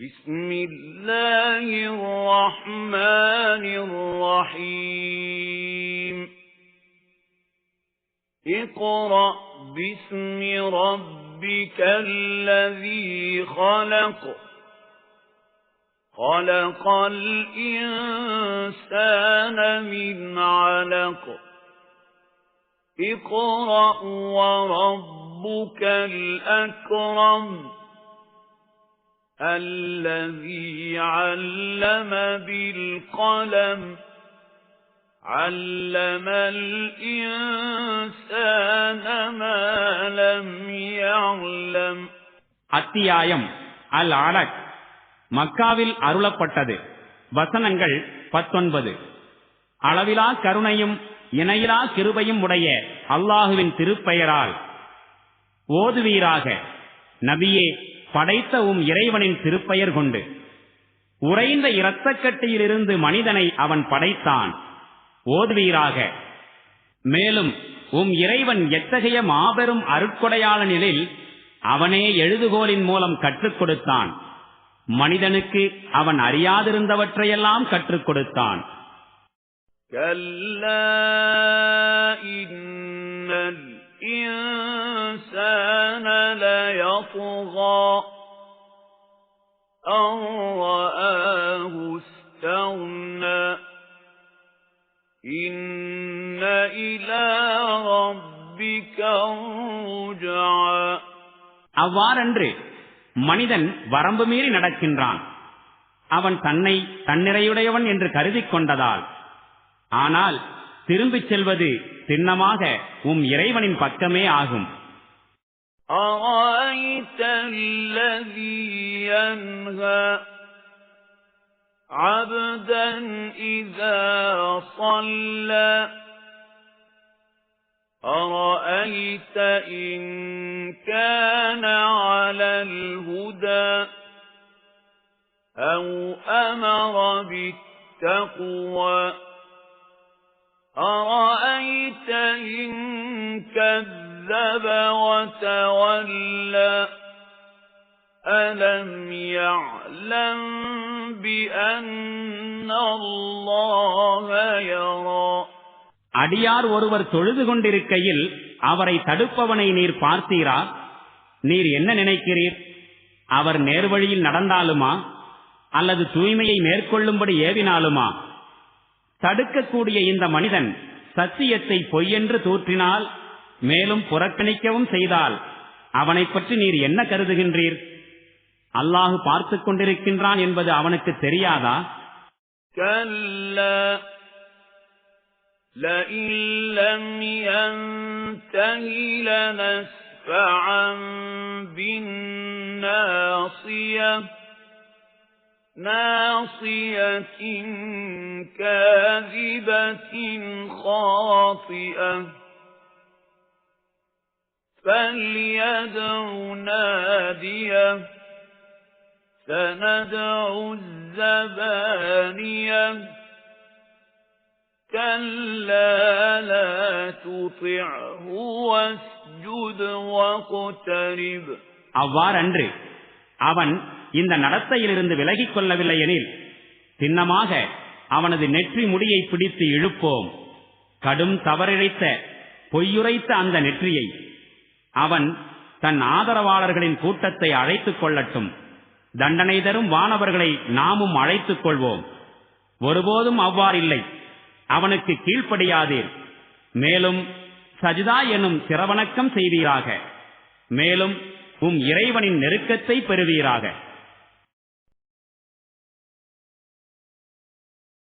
بسم الله الرحمن الرحيم. اقرأ باسم ربك الذي خلق. خلق الإنسان من علق. اقرأ وربك الأكرم. الذي علم بالقلم علم الإنسان ما لم يعلم அத்தியாயம் அல் அலக் மக்காவில் அருளப்பட்டது வசனங்கள் பத்தொன்பது அளவிலா கருணையும் இணையிலா கிருபையும் உடைய அல்லாஹுவின் திருப்பெயரால் ஓதுவீராக நபியே படைத்த உம் இறைவனின் திருப்பெயர் கொண்டு உறைந்த இரத்தக்கட்டியிலிருந்து மனிதனை அவன் படைத்தான் ஓதுவீராக மேலும் உம் இறைவன் எத்தகைய மாபெரும் அருட்கொடையாளனில் அவனே எழுதுகோலின் மூலம் கற்றுக் கொடுத்தான் மனிதனுக்கு அவன் அறியாதிருந்தவற்றையெல்லாம் கற்றுக் கொடுத்தான் كلا إن الإنسان ليطغى أن رآه استغنى إن إلى ربك الرجعى அவ்வாறன்று மனிதன் வரம்பு மீறி நடக்கின்றான் அவன் தன்னை தன்னிறையுடையவன் என்று கருதிக் கொண்டதால் ஆனால் திரும்பிச் செல்வது திண்ணமாக உம் இறைவனின் பக்கமே ஆகும் أرأيت الذي ينهى عبدا إذا صلى؟ أرأيت إن كان على الهدى أو أمر بالتقوى؟ أرأيت إن كذب وتولى ألم يعلم بأن الله يرى அடியார் ஒருவர் தொழுது கொண்டிருக்கையில் அவரை தடுப்பவனை நீர் பார்த்தீரா நீர் என்ன நினைக்கிறீர் அவர் நேர்வழியில் நடந்தாலுமா அல்லது தூய்மையை மேற்கொள்ளும்படி ஏவினாலுமா தடுக்கக்கூடிய இந்த மனிதன் சத்தியத்தை பொய்யென்று தூற்றினால் மேலும் புறக்கணிக்கவும் செய்தால் அவனைப் பற்றி நீர் என்ன கருதுகின்றீர் அல்லாஹு பார்த்துக் கொண்டிருக்கின்றான் என்பது அவனுக்கு தெரியாதா كلا لئن لم ينته لنسفعا بالناصية ناصية كاذبة خاطئة فليدع ناديه سندع الزبانية كلا لا تطعه واسجد واقترب அவ்வாறன்று அவன் இந்த நடத்தையிலிருந்து விலகிக் கொள்ளவில்லை எனில் சின்னமாக அவனது நெற்றி முடியை பிடித்து இழுப்போம். கடும் தவறிழைத்த பொய்யுரைத்த அந்த நெற்றியை அவன் தன் ஆதரவாளர்களின் கூட்டத்தை அழைத்துக் கொள்ளட்டும். தண்டனை தரும் வானவர்களை நாமும் அழைத்துக் கொள்வோம். ஒருபோதும் அவ்வாறில்லை அவனுக்கு கீழ்ப்படியாதீர். மேலும் சஜிதா எனும் சிறவணக்கம் செய்வீராக. மேலும் உம் இறைவனின் நெருக்கத்தை பெறுவீராக.